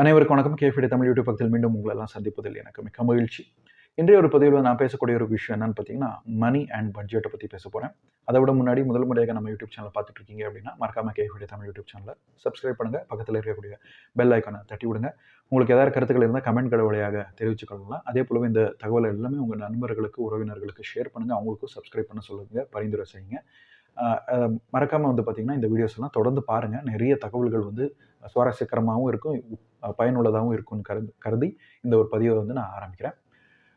அனைவருக்கும் வணக்கம். கேஃபிடி தமிழ் யூடியூப் பக்கத்தில் மீண்டும் உங்களெல்லாம் சந்திப்பதில் எனக்கு மிக்க மகிழ்ச்சி. இன்றைய ஒரு பதிவில் நான் பேசக்கூடிய ஒரு விஷயம் என்னன்னு பார்த்தீங்கன்னா மணி அண்ட் பட்ஜெட்டை பற்றி பேச போகிறேன் அதை விட முன்னாடி முதல் முறையாக நம்ம யூடியூப் சேனல் பார்த்துட்டு இருக்கீங்க அப்படின்னா மறக்காம கேஃபிடி தமிழ் யூடியூப் சேனலை சப்ஸ்கிரைப் பண்ணுங்கள் பக்கத்தில் இருக்கக்கூடிய பெல் ஐக்கானை தட்டி விடுங்க. உங்களுக்கு ஏதாவது கருத்துக்கள் இருந்தால் கமெண்ட்கள் வழியாக தெரிவிச்சுக்கொள்ளலாம். அதே போலவே இந்த தகவல் எல்லாமே உங்கள் நண்பர்களுக்கு உறவினர்களுக்கு ஷேர் பண்ணுங்கள் அவங்களுக்கும் சப்ஸ்கிரைப் பண்ண சொல்லுங்கள் பரிந்துரை செய்யுங்க. மறக்காமல் வந்து பார்த்திங்கன்னா இந்த வீடியோஸ் எல்லாம் தொடர்ந்து பாருங்கள் நிறைய தகவல்கள் வந்து சுவாரஸ்யகரமாகவும் இருக்கும். பயனுள்ளதாகவும் இருக்கும்னு கரு கருதி இந்த ஒரு பதிவை வந்து நான் ஆரம்பிக்கிறேன்.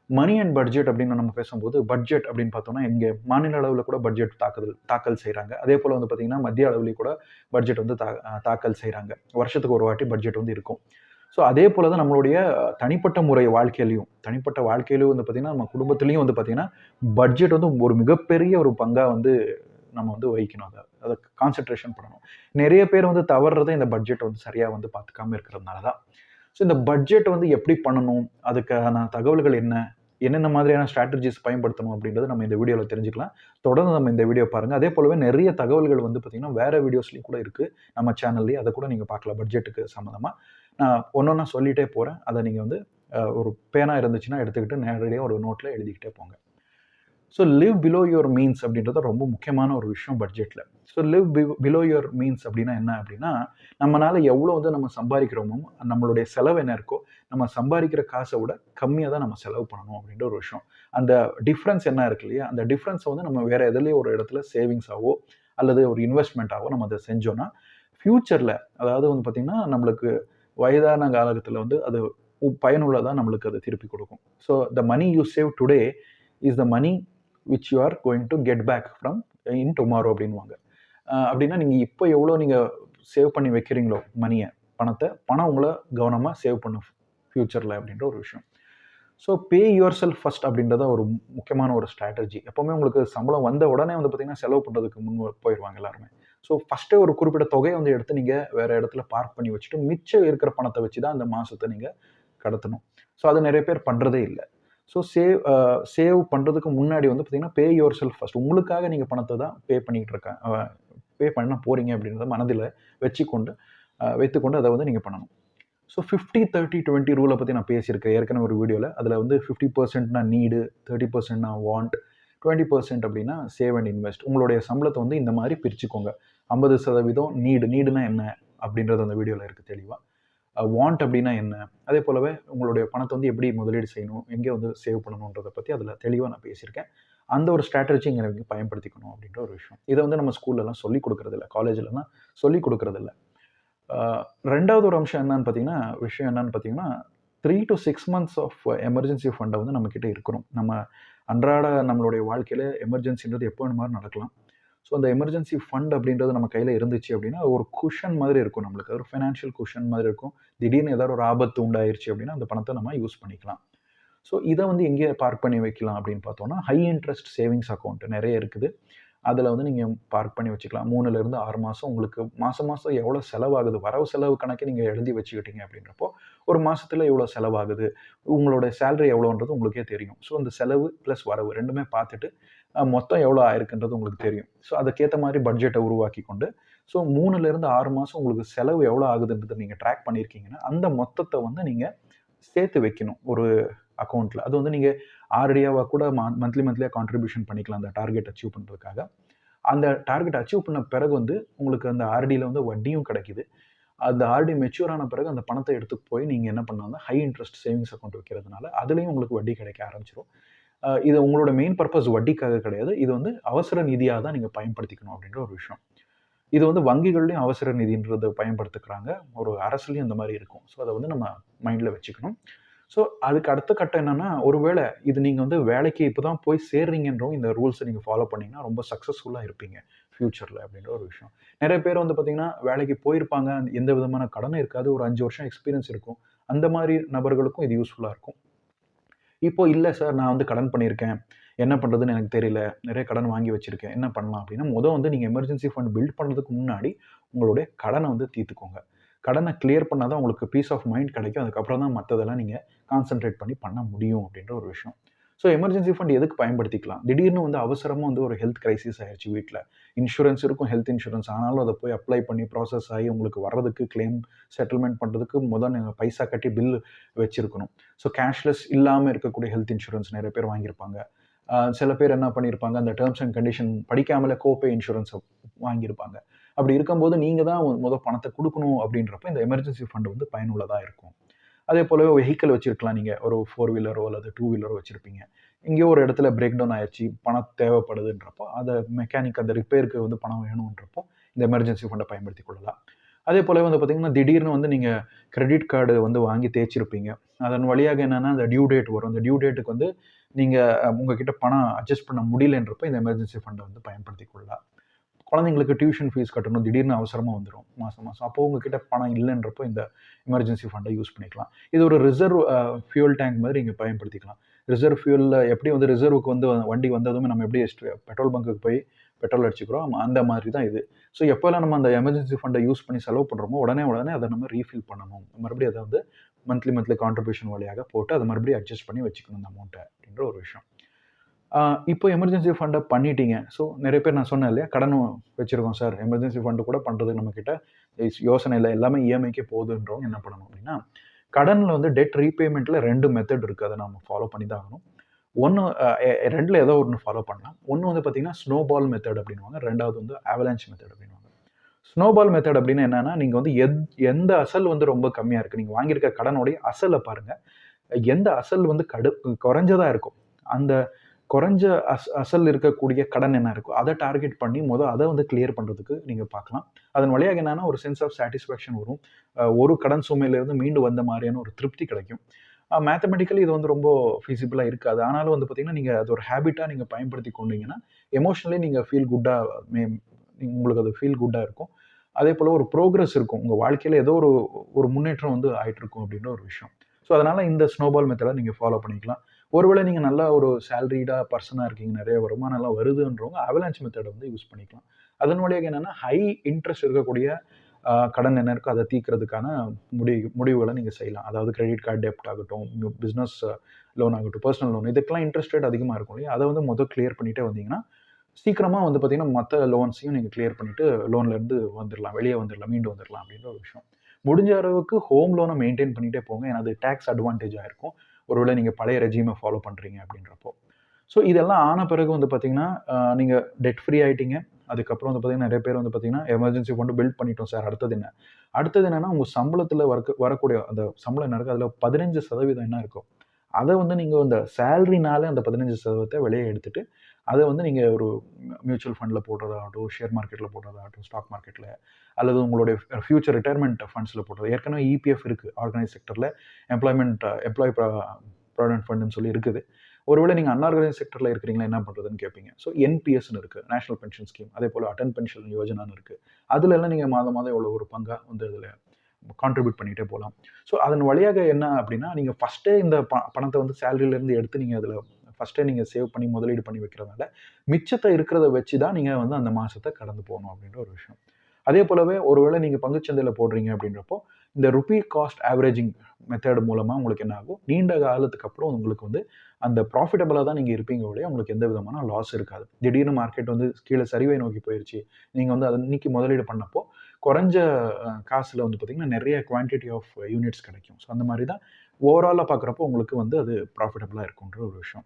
மணி அண்ட் பட்ஜெட் அப்படின்னு நம்ம பேசும்போது பட்ஜெட் அப்படின்னு பார்த்தோம்னா இங்கே மாநில அளவில் கூட பட்ஜெட் தாக்குதல் தாக்கல் செய்கிறாங்க அதே போல் வந்து பார்த்திங்கன்னா மத்திய அளவுலேயும் கூட பட்ஜெட் வந்து தா தாக்கல் செய்கிறாங்க வருஷத்துக்கு ஒரு வாட்டி பட்ஜெட் வந்து இருக்கும். ஸோ அதே போல் தான் நம்மளுடைய தனிப்பட்ட முறை வாழ்க்கையிலையும் தனிப்பட்ட வாழ்க்கையிலையும் வந்து பார்த்திங்கன்னா நம்ம குடும்பத்துலேயும் வந்து பார்த்திங்கன்னா பட்ஜெட் வந்து ஒரு மிகப்பெரிய ஒரு பங்காக வந்து நம்ம வந்து வகிக்கணும். அதை அதை கான்சென்ட்ரேஷன் பண்ணணும். நிறைய பேர் வந்து தவறுறது இந்த பட்ஜெட் வந்து சரியாக வந்து பார்த்துக்காம இருக்கிறதுனால தான். ஸோ இந்த பட்ஜெட் வந்து எப்படி பண்ணணும்? அதுக்கான தகவல்கள் என்ன? என்னென்ன மாதிரியான ஸ்ட்ராட்டஜிஸ் பயன்படுத்தணும் அப்படின்றது நம்ம இந்த வீடியோவில் தெரிஞ்சுக்கலாம். தொடர்ந்து நம்ம இந்த வீடியோ பாருங்கள் அதே போலவே நிறைய தகவல்கள் வந்து பார்த்திங்கன்னா வேறு வீடியோஸ்லேயும் கூட இருக்குது நம்ம சேனல்லேயே அதை கூட நீங்கள் பார்க்கலாம் பட்ஜெட்டுக்கு சம்மந்தமாக நான் ஒன்று ஒன்றா சொல்லிகிட்டே போகிறேன் அதை நீங்கள் வந்து ஒரு பேனா இருந்துச்சுன்னா எடுத்துக்கிட்டு நேரடியாக ஒரு நோட்டில் எழுதிக்கிட்டே போங்க. So live below your means அப்படின்றது ரொம்ப முக்கியமான ஒரு விஷயம் பட்ஜெட்டில் so live below your means அப்படின்னா என்ன அப்படின்னா நம்மளால் எவ்வளோ வந்து நம்ம சம்பாதிக்கிறோமோ நம்மளுடைய செலவு என்ன இருக்கோ நம்ம சம்பாதிக்கிற காசை விட கம்மியாக தான் நம்ம செலவு பண்ணணும் அப்படின்ற ஒரு விஷயம். அந்த டிஃப்ரென்ஸ் என்ன இருக்கு இல்லையா? அந்த டிஃப்ரென்ஸை வந்து நம்ம வேறு எதுலேயும் ஒரு இடத்துல சேவிங்ஸாவோ அல்லது ஒரு இன்வெஸ்ட்மெண்ட்டாகவோ நம்ம அதை செஞ்சோன்னா ஃப்யூச்சரில் அதாவது வந்து பார்த்திங்கன்னா நம்மளுக்கு வயதான காலகட்டத்தில் வந்து அது பயனுள்ளதாக நம்மளுக்கு அது திருப்பி கொடுக்கும். So the money you save today is the money which you are going to get back from in tomorrow அப்படின்வாங்க அப்படின்னா நீங்கள் இப்போ எவ்வளோ நீங்கள் சேவ் பண்ணி வைக்கிறீங்களோ மணியை பணத்தை பணம் உங்களை கவனமாக சேவ் பண்ணும் ஃப்யூச்சரில் அப்படின்ற ஒரு விஷயம். So pay yourself first அப்படின்றத ஒரு முக்கியமான ஒரு ஸ்ட்ராட்டஜி எப்போவுமே உங்களுக்கு சம்பளம் வந்த உடனே வந்து பார்த்தீங்கன்னா செலவு பண்ணுறதுக்கு முன் போயிடுவாங்க எல்லாருமே. ஸோ ஃபஸ்ட்டே ஒரு குறிப்பிட்ட தொகையை வந்து எடுத்து நீங்கள் வேறு இடத்துல பார்க் பண்ணி வச்சுட்டு மிச்சம் இருக்கிற பணத்தை வச்சு தான் அந்த மாதத்தை நீங்கள் கடத்தணும். ஸோ அது நிறைய பேர் பண்ணுறதே இல்லை. ஸோ சேவ் சேவ் uh, பண்ணுறதுக்கு முன்னாடி வந்து பார்த்தீங்கன்னா பே யுவர் செல்ஃப் ஃபஸ்ட் உங்களுக்காக நீங்கள் பணத்தை தான் பே பண்ணிகிட்டு இருக்கேன் பே பண்ண போகிறீங்க அப்படின்றத மனதில் வச்சுக்கொண்டு வைத்துக்கொண்டு அதை வந்து நீங்கள் பண்ணணும். ஸோ ஃபிஃப்டி தேர்ட்டி டுவெண்ட்டி ரூலை பற்றி நான் பேசியிருக்கேன். ஏற்கனவே ஒரு வீடியோவில் அதில் வந்து ஃபிஃப்டி பர்சன்ட்னா நீடு தேர்ட்டி பர்சன்ட்னா வாண்ட் டுவெண்ட்டி பர்சன்ட் அப்படின்னா சேவ் அண்ட் இன்வெஸ்ட் உங்களுடைய சம்பளத்தை வந்து இந்த மாதிரி பிரிச்சுக்கோங்க. ஐம்பது சதவீதம் நீடு நீடுனா என்ன அப்படின்றது அந்த வீடியோவில் இருக்குது தெளிவாக வாண்ட் அப்படின்னா என்ன? அதே போலவே உங்களுடைய பணத்தை வந்து எப்படி முதலீடு செய்யணும்? எங்கே வந்து சேவ் பண்ணணுன்றதை பற்றி அதில் தெளிவாக நான் பேசியிருக்கேன். அந்த ஒரு ஸ்ட்ராட்டஜி இங்கே பயன்படுத்திக்கணும் அப்படின்ற ஒரு விஷயம். இதை வந்து நம்ம ஸ்கூல்லலாம் சொல்லிக் கொடுக்குறதில்ல காலேஜ்லலாம் சொல்லிக் கொடுக்குறதில்ல ரெண்டாவது ஒரு அம்சம் என்னன்னு பார்த்தீங்கன்னா விஷயம் என்னன்னு பார்த்தீங்கன்னா three to six months of emergency ஃபண்டை வந்து நம்மக்கிட்ட இருக்கணும். நம்ம அன்றாட நம்மளுடைய வாழ்க்கையில் எமர்ஜென்சின்றது எப்போ வேணும் நடக்கலாம். ஸோ அந்த எமர்ஜென்சி ஃபண்ட் அப்படின்றது நம்ம கையில் இருந்துச்சு அப்படின்னா ஒரு குஷன் மாதிரி இருக்கும் நம்மளுக்கு. ஒரு ஃபைனான்ஷியல் குஷன் மாதிரி இருக்கும். திடீர்னு ஏதாவது ஒரு ஆபத்து உண்டாயிருச்சு அப்படின்னா அந்த பணத்தை நம்ம யூஸ் பண்ணிக்கலாம். ஸோ இதை வந்து எங்கே பார்க் பண்ணி வைக்கலாம் அப்படின்னு பார்த்தோம்னா ஹை இன்ட்ரெஸ்ட் சேவிங்ஸ் அக்கௌண்ட் நிறைய இருக்குது. அதில் வந்து நீங்கள் பார்க் பண்ணி வச்சுக்கலாம். மூணுலேருந்து ஆறு மாதம் உங்களுக்கு மாதம் மாதம் எவ்வளோ செலவாகுது? வரவு செலவு கணக்கு நீங்கள் எழுதி வச்சுக்கிட்டீங்க அப்படின்றப்போ ஒரு மாதத்தில் எவ்வளோ செலவாகுது? உங்களோட சேலரி எவ்வளோன்றது உங்களுக்கே தெரியும். ஸோ அந்த செலவு ப்ளஸ் வரவு ரெண்டுமே பார்த்துட்டு மொத்தம் எவ்வளோ ஆயிருக்குன்றது உங்களுக்கு தெரியும். ஸோ அதுக்கேற்ற மாதிரி பட்ஜெட்டை உருவாக்கி கொண்டு ஸோ மூணுலேருந்து ஆறு மாதம் உங்களுக்கு செலவு எவ்வளோ ஆகுதுன்றதை நீங்கள் ட்ராக் பண்ணியிருக்கீங்கன்னா அந்த மொத்தத்தை வந்து நீங்கள் சேர்த்து வைக்கணும். ஒரு அக்கௌண்ட்டில் அது வந்து நீங்கள் ஆர்டியாவாக கூட மந்த்லி மந்த்லியாக கான்ட்ரிபியூஷன் பண்ணிக்கலாம் அந்த டார்கெட் அச்சீவ் பண்ணுறதுக்காக அந்த டார்கெட் அச்சீவ் பண்ண பிறகு வந்து உங்களுக்கு அந்த ஆர்டியில் வந்து வட்டியும் கிடைக்குது. அந்த ஆர்டி மெச்சூர் ஆன பிறகு அந்த பணத்தை எடுத்து போய் நீங்கள் என்ன பண்ணால் ஹை இன்ட்ரெஸ்ட் சேவிங்ஸ் அக்கௌண்ட் வைக்கிறதுனால அதுலேயும் உங்களுக்கு வட்டி கிடைக்க ஆரம்பிச்சிடும் இது உங்களோட மெயின் பர்பஸ் வட்டிக்காக கிடையாது. இது வந்து அவசர நிதியாக தான் நீங்கள் பயன்படுத்திக்கணும் அப்படின்ற ஒரு விஷயம். இது வந்து வங்கிகள்லையும் அவசர நிதின்றதை பயன்படுத்துக்கிறாங்க. ஒரு அரசுலையும் இந்த மாதிரி இருக்கும். ஸோ அதை வந்து நம்ம மைண்டில் வச்சுக்கணும். ஸோ அதுக்கு அடுத்த கட்டம் என்னென்னா ஒருவேளை இது நீங்கள் வந்து வேலைக்கு இப்போ தான் போய் சேர்றீங்கன்றோம் இந்த ரூல்ஸை நீங்கள் ஃபாலோ பண்ணிங்கன்னா ரொம்ப சக்ஸஸ்ஃபுல்லாக இருப்பீங்க ஃப்யூச்சரில் அப்படின்ற ஒரு விஷயம். நிறைய பேர் வந்து பார்த்தீங்கன்னா வேலைக்கு போயிருப்பாங்க. எந்த விதமான கடனும் இருக்காது. ஒரு அஞ்சு வருஷம் எக்ஸ்பீரியன்ஸ் இருக்கும். அந்த மாதிரி நபர்களுக்கும் இது யூஸ்ஃபுல்லாக இருக்கும். இப்போ இல்லை சார் நான் வந்து கடன் பண்ணியிருக்கேன். என்ன பண்ணுறதுன்னு எனக்கு தெரியல. நிறைய கடன் வாங்கி வச்சுருக்கேன். என்ன பண்ணலாம் அப்படின்னா முதல் வந்து நீங்கள் எமர்ஜென்சி ஃபண்ட் பில்ட் பண்ணுறதுக்கு முன்னாடி உங்களுடைய கடனை வந்து தீர்த்துக்கோங்க. கடனை கிளியர் பண்ணால் தான் உங்களுக்கு பீஸ் ஆஃப் மைண்ட் கிடைக்கும். அதுக்கப்புறம் தான் மற்றதெல்லாம் நீங்கள் கான்சென்ட்ரேட் பண்ணி பண்ண முடியும் அப்படின்ற ஒரு விஷயம். ஸோ எமர்ஜென்சி ஃபண்ட் எதுக்கு பயன்படுத்திக்கலாம்? திடீர்னு வந்து அவசரமாக வந்து ஒரு ஹெல்த் கிரைசிஸ் ஆயிடுச்சு வீட்டில் இன்சூரன்ஸ் இருக்கும் ஹெல்த் இன்சூரன்ஸ் ஆனாலும் அதை போய் அப்ளை பண்ணி ப்ராசஸ் ஆகி உங்களுக்கு வர்றதுக்கு கிளைம் செட்டில்மெண்ட் பண்ணுறதுக்கு முதல் நீங்கள் பைசா கட்டி பில் வச்சுருக்கணும். ஸோ கேஷ்லெஸ் இல்லாமல் இருக்கக்கூடிய ஹெல்த் இன்சூரன்ஸ் நிறைய பேர் வாங்கியிருப்பாங்க. சில பேர் என்ன பண்ணியிருப்பாங்க? அந்த டேர்ம்ஸ் அண்ட் கண்டிஷன் படிக்காமலே கோபே இன்சூரன்ஸை வாங்கியிருப்பாங்க. அப்படி இருக்கும்போது நீங்கள் தான் முதல் பணத்தை கொடுக்கணும் அப்படின்றப்ப இந்த எமர்ஜென்சி ஃபண்ட் வந்து பயனுள்ளதாக இருக்கும். அதே போலவே வெஹிக்கிள் வச்சுருக்கலாம் நீங்கள் ஒரு ஃபோர் வீலரோ அல்லது டூ வீலரோ வச்சுருப்பீங்க. எங்கேயோ ஒரு இடத்துல பிரேக் டவுன் ஆயிடுச்சு பணம் தேவைப்படுதுன்றப்போ அதை மெக்கானிக் அந்த ரிப்பேருக்கு வந்து பணம் வேணுன்றப்போ இந்த எமர்ஜென்சி ஃபண்டை பயன்படுத்தி கொள்ளலாம். அதே போலவே வந்து பார்த்திங்கன்னா திடீர்னு வந்து நீங்கள் கிரெடிட் கார்டு வந்து வாங்கி தேய்ச்சிருப்பீங்க. அதன் வழியாக என்னென்னா அந்த டியூ டேட் வரும். அந்த டியூ டேட்டுக்கு வந்து நீங்கள் உங்ககிட்ட பணம் அட்ஜஸ்ட் பண்ண முடியலன்றப்ப இந்த எமர்ஜென்சி ஃபண்டை வந்து பயன்படுத்தி கொள்ளலாம். குழந்தைங்களுக்கு டியூஷன் ஃபீஸ் கட்டணும் திடீர்னு அவசரமாக வந்துடும் மாதம் மாதம் அப்போ உங்ககிட்ட பணம் இல்லைன்றப்போ இந்த எமர்ஜென்சி ஃபண்டை யூஸ் பண்ணிக்கலாம். இது ஒரு ரிசர்வ் ஃபியூல் டேங்க் மாதிரி நீங்கள் பயன்படுத்திக்கலாம். ரிசர்வ் ஃபியூலில் எப்படி வந்து ரிசர்வுக்கு வந்து வண்டி வந்ததுமே நம்ம எப்படி பெட்ரோல் பங்க்குக்கு போய் பெட்ரோல் அடிச்சுக்கிறோம் அந்த மாதிரி தான் இது. ஸோ எப்போல்லாம் நம்ம அந்த எமர்ஜென்சி ஃபண்டை யூஸ் பண்ணி செலவு பண்ணுறோமோ உடனே உடனே அதை நம்ம ரீஃபில் பண்ணணும். மறுபடியும் அதை வந்து மந்த்லி மந்த்லி கான்ட்ரிபியூஷன் வழியாக போட்டு அதை மறுபடியும் அட்ஜஸ்ட் பண்ணி வச்சுக்கணும் அந்த அமௌண்ட்டை அப்படின்ற ஒரு விஷயம். இப்போ எமர்ஜென்சி ஃபண்டை பண்ணிட்டீங்க. ஸோ நிறைய பேர் நான் சொன்னேன் இல்லையா? கடனும் வச்சுருக்கோம் சார். எமர்ஜென்சி ஃபண்டு கூட பண்ணுறதுக்கு நம்மக்கிட்ட யோசனை இல்லை. எல்லாமே இஎம்ஐக்கே போகுதுன்றவங்க என்ன பண்ணணும் அப்படின்னா கடனில் வந்து டெட் ரீபேமெண்ட்டில் ரெண்டு மெத்தட் இருக்குது அதை நம்ம ஃபாலோ பண்ணி தான் ஆகணும். ஒன்று ரெண்டில் ஏதோ ஒன்று ஃபாலோ பண்ணலாம். ஒன்று வந்து பார்த்தீங்கன்னா ஸ்னோபால் மெத்தட் அப்படின்வாங்க ரெண்டாவது வந்து அவலான்ச் மெத்தட் அப்படின்வாங்க ஸ்னோபால் மெத்தட் அப்படின்னு என்னன்னா நீங்கள் வந்து எத் எந்த அசல் வந்து ரொம்ப கம்மியாக இருக்குது நீங்கள் வாங்கியிருக்க கடனுடைய அசலை பாருங்கள் எந்த அசல் வந்து கடு குறைஞ்சதாக இருக்கும். அந்த குறைஞ்ச அஸ் அசல் இருக்கக்கூடிய கடன் என்ன இருக்கோ அதை டார்கெட் பண்ணி மொதல் அதை வந்து கிளியர் பண்ணுறதுக்கு நீங்கள் பார்க்கலாம். அதன் வழியாக என்னென்னா ஒரு சென்ஸ் ஆஃப் சாட்டிஸ்ஃபேக்ஷன் வரும். ஒரு கடன் சுமையிலேருந்து மீண்டு வந்த மாதிரியான ஒரு திருப்தி கிடைக்கும். மேத்தமெட்டிக்கலி இது வந்து ரொம்ப ஃபீஸிபிளாக இருக்காது. ஆனாலும் வந்து பார்த்தீங்கன்னா நீங்கள் அது ஒரு ஹேபிட்டாக நீங்கள் பயன்படுத்தி கொண்டீங்கன்னா எமோஷனலி நீங்கள் ஃபீல் குட்டாக மே உங்களுக்கு அது ஃபீல் குட்டாக இருக்கும். அதே போல் ஒரு ப்ரோக்ரஸ் இருக்கும். உங்கள் வாழ்க்கையில் ஏதோ ஒரு ஒரு முன்னேற்றம் வந்து ஆயிட்டு இருக்கும் அப்படின்ற ஒரு விஷயம். ஸோ அதனால் இந்த ஸ்னோபால் மெத்தடை நீங்கள் ஃபாலோ பண்ணிக்கலாம். ஒருவேளை நீங்கள் நல்லா ஒரு சேலரிடாக பர்சனாக இருக்கீங்க நிறைய வருமானம் எல்லாம் வருதுன்றவங்க அவலான்ச் மெத்தடை வந்து யூஸ் பண்ணிக்கலாம். அதன் வழியாக என்னென்னா ஹை இன்ட்ரெஸ்ட் இருக்கக்கூடிய கடன் என்ன இருக்கோ அதை தீர்க்கறதுக்கான முடிவு முடிவுகளை நீங்கள் செய்யலாம். அதாவது கிரெடிட் கார்டு டெப்ட் ஆகட்டும் பிஸ்னஸ் லோன் ஆகட்டும் பர்சனல் லோன் இதுக்கெல்லாம் இன்ட்ரெஸ்ட் ரேட் அதிகமாக இருக்கும் இல்லையா? அதை வந்து முதல் கிளியர் பண்ணிட்டே வந்தீங்கன்னா சீக்கிரமாக வந்து பார்த்தீங்கன்னா மற்ற லோன்ஸையும் நீங்கள் கிளியர் பண்ணிவிட்டு லோன்லேருந்து வந்துடலாம் வெளியே வந்துடலாம் மீண்டு வந்துடலாம் அப்படின்ற ஒரு விஷயம். முடிஞ்ச அளவுக்கு ஹோம் லோனை மெயின்டைன் பண்ணிகிட்டே போங்க. ஏன்னா அது டேக்ஸ் அட்வான்டேஜாக இருக்கும். ஒருவேளை நீங்கள் பழைய ரெஜிமை ஃபாலோ பண்ணுறீங்க அப்படின்றப்போ. ஸோ இதெல்லாம் ஆன பிறகு வந்து பார்த்தீங்கன்னா நீங்கள் டெட் ஃப்ரீ ஆகிட்டீங்க அதுக்கப்புறம் வந்து பார்த்தீங்கன்னா நிறைய பேர் வந்து பார்த்தீங்கன்னா எமர்ஜென்சி ஃபண்டு பில்ட் பண்ணிட்டோம் சார் அடுத்தது என்ன? அடுத்தது என்னென்னா உங்கள் சம்பளத்தில் வரக்கு வரக்கூடிய அந்த சம்பளம் என்ன இருக்குது அதில் பதினஞ்சு சதவீதம் என்ன இருக்கும் அதை வந்து நீங்கள் இந்த சேலரினால அந்த பதினஞ்சு சதவீதத்தை வெளியே எடுத்துட்டு அதை வந்து நீங்கள் ஒரு மியூச்சுவல் ஃபண்டில் போடுறதாகட்டும் ஷேர் மார்க்கெட்டில் போடுறதாகட்டும் ஸ்டாக் மார்க்கெட்டில் அல்லது உங்களுடைய ஃபியூச்சர் ரிட்டையர்மெண்ட் ஃபண்ட்ஸில் போடுறது. ஏற்கனவே இபிஎஃப் இருக்குது ஆர்கனைஸ் செக்டரில் எம்ப்ளாய்மெண்ட் எம்ப்ளாய் ப்ராவிடென்ட் ஃபண்டுன்னு சொல்லி இருக்குது. ஒருவேளை நீங்கள் அன்ஆர்கனைஸ் செக்டரில் இருக்கிறீங்களா என்ன பண்ணுறதுன்னு கேட்பீங்க ஸோ என்பிஎஸ்னு இருக்குது நேஷனல் பென்ஷன் ஸ்கீம் அதே போல் அட்டன் பென்ஷன் யோஜனான்னு இருக்குது அதில் எல்லாம் நீங்கள் மாதம் மாதம் எவ்வளோ ஒரு பங்காக வந்து அதில் கான்ட்ரிபியூட் பண்ணிகிட்டே போகலாம். ஸோ அதன் வழியாக என்ன அப்படின்னா நீங்கள் ஃபஸ்ட்டே இந்த ப பணத்தை வந்து சேலரியிலேருந்து எடுத்து நீங்கள் அதில் ஃபஸ்ட்டே நீங்கள் சேவ் பண்ணி முதலீடு பண்ணி வைக்கிறதுனால மிச்சத்தை இருக்கிறத வச்சு தான் நீங்கள் வந்து அந்த மாதத்தை கடந்து போகணும் அப்படின்ற ஒரு விஷயம். அதே போலவே ஒருவேளை நீங்கள் பங்குச்சந்தையில் போடுறீங்க அப்படின்றப்போ இந்த ருபி காஸ்ட் ஆவரேஜிங் மெத்தட் மூலமாக உங்களுக்கு என்ன ஆகும்? நீண்ட காலத்துக்கு அப்புறம் உங்களுக்கு வந்து அந்த ப்ராஃபிட்டபுளாக தான் நீங்கள் இருப்பீங்க ஒழிய உங்களுக்கு எந்த விதமான லாஸ் இருக்காது. திடீர்னு மார்க்கெட் வந்து கீழே சரிவை நோக்கி போயிடுச்சு நீங்கள் வந்து அதை இன்னைக்கு முதலீடு பண்ணப்போ குறைஞ்ச காசில் வந்து பார்த்திங்கன்னா நிறைய குவான்டிட்டி ஆஃப் யூனிட்ஸ் கிடைக்கும். ஸோ அந்த மாதிரி தான் ஓவராலாக பார்க்குறப்போ உங்களுக்கு வந்து அது ப்ராஃபிட்டபுளாக இருக்குன்ற ஒரு விஷயம்.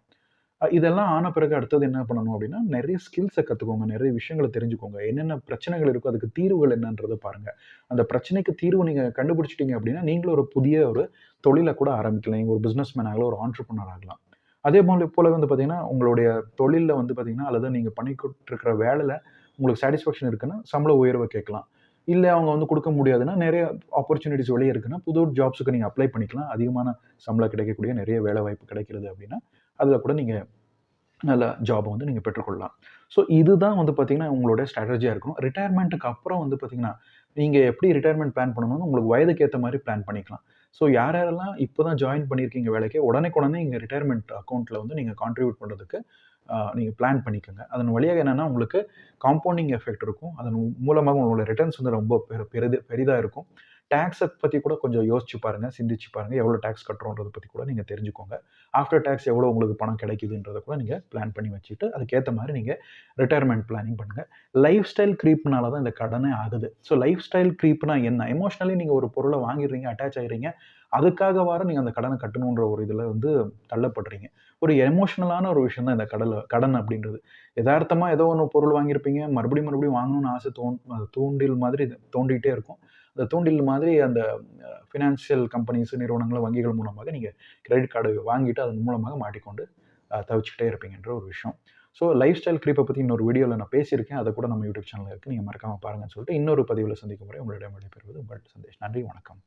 இதெல்லாம் ஆன பிறகு அடுத்தது என்ன பண்ணணும் அப்படின்னா நிறைய ஸ்கில்ஸை கற்றுக்கோங்க நிறைய விஷயங்களை தெரிஞ்சுக்கோங்க. என்னென்ன பிரச்சனைகள் இருக்கோ அதுக்கு தீர்வுகள் என்னன்றதை பாருங்கள் அந்த பிரச்சனைக்கு தீர்வு நீங்கள் கண்டுபிடிச்சிட்டீங்க அப்படின்னா நீங்களும் ஒரு புதிய ஒரு தொழிலை கூட ஆரம்பிக்கலாம். நீங்கள் ஒரு பிஸ்னஸ் மேன் ஆகலாம் ஒரு ஆண்டர்பனர் ஆகலாம். அதே போல போல வந்து பார்த்தீங்கன்னா உங்களுடைய தொழிலில் வந்து பார்த்தீங்கன்னா அல்லது நீங்கள் பண்ணிக்கிட்டு இருக்கிற வேலையில் உங்களுக்கு சாட்டிஸ்ஃபேக்ஷன் இருக்குன்னா சம்பள உயர்வை கேட்கலாம். இல்லை அவங்க வந்து கொடுக்க முடியாதுன்னா நிறைய ஆப்பர்ச்சுனிட்டிஸ் வெளியே இருக்குன்னா புது ஜாப்ஸுக்கு நீங்கள் அப்ளை பண்ணிக்கலாம். அதிகமான சம்பளம் கிடைக்கக்கூடிய நிறைய வேலை வாய்ப்பு கிடைக்கிறது அப்படின்னா அதில் கூட நீங்கள் நல்ல ஜாபை வந்து நீங்கள் பெற்றுக்கொள்ளலாம். ஸோ இதுதான் வந்து பார்த்தீங்கன்னா உங்களோட ஸ்ட்ராட்டஜியாக இருக்கணும். ரிட்டையர்மெண்ட்டுக்கு அப்புறம் வந்து பார்த்தீங்கன்னா நீங்கள் எப்படி ரிட்டையர்மெண்ட் பிளான் பண்ணணும்னு உங்களுக்கு வயதுக்கு ஏற்ற மாதிரி பிளான் பண்ணிக்கலாம். ஸோ யார் யாரெல்லாம் இப்போ தான் ஜாயின் பண்ணியிருக்கீங்க வேலைக்கு உடனே உடனே இங்கே ரிட்டையர்மெண்ட் அக்கௌண்ட்டில் வந்து நீங்கள் கான்ட்ரிபியூட் பண்ணுறதுக்கு நீங்கள் பிளான் பண்ணிக்கோங்க. அதன் வழியாக என்னென்னா உங்களுக்கு காம்பவுண்டிங் எஃபெக்ட் இருக்கும். அதன் மூலமாக உங்களோட ரிட்டர்ன்ஸ் வந்து ரொம்ப பெரு பெரிது பெரிதாக இருக்கும். டேக்ஸை பற்றி கூட கொஞ்சம் யோசிச்சு பாருங்கள் சிந்திச்சு பாருங்கள் எவ்வளோ டேக்ஸ் கட்டுறோன்றதை பற்றி கூட நீங்கள் தெரிஞ்சுக்கோங்க. ஆஃப்டர் டேக்ஸ் எவ்வளோ உங்களுக்கு பணம் கிடைக்குதுன்றதை கூட நீங்கள் பிளான் பண்ணி வச்சுட்டு அதுக்கேற்ற மாதிரி நீங்கள் ரிட்டையர்மெண்ட் பிளானிங் பண்ணுங்கள் லைஃப் ஸ்டைல் க்ரீப்னால தான் இந்த கடனே ஆகுது. ஸோ லைஃப் ஸ்டைல் க்ரீப்னா என்ன? எமோஷ்னலி நீங்கள் ஒரு பொருளை வாங்கிடுறீங்க அட்டாச் ஆகிறீங்க அதுக்காக வர நீங்கள் அந்த கடனை கட்டணுன்ற ஒரு இதில் வந்து தள்ளப்படுறீங்க. ஒரு எமோஷ்னலான ஒரு விஷயம் தான் இந்த கடலை கடன் அப்படின்றது. யதார்த்தமாக ஏதோ ஒன்று பொருள் வாங்கியிருப்பீங்க மறுபடியும் மறுபடியும் வாங்கணும்னு ஆசை தோன் தூண்டில் மாதிரி இது தோண்டிகிட்டே இருக்கும். அந்த தூண்டில் மாதிரி அந்த ஃபினான்ஷியல் கம்பெனிஸ் நிறுவனங்கள் வங்கிகள் மூலமாக நீங்கள் கிரெடிட் கார்டு வாங்கிட்டு அதன் மூலமாக மாட்டிக்கொண்டு அஹ், தவிச்சுக்கிட்டே இருப்பீங்கன்ற ஒரு விஷயம். ஸோ லைஃப் ஸ்டைல் க்ரீப்பை பற்றி இன்னொரு வீடியோவில் நான் பேசியிருக்கேன். அதை கூட நம்ம யூடியூப் சேனலில் இருக்குது நீங்கள் மறக்காமல் பாருங்கன்னு சொல்லிட்டு இன்னொரு பதிவில் சந்திக்கும் முறை உங்களிடம் விடைபெறுவது உங்கள் சந்தேஷ். நன்றி வணக்கம்.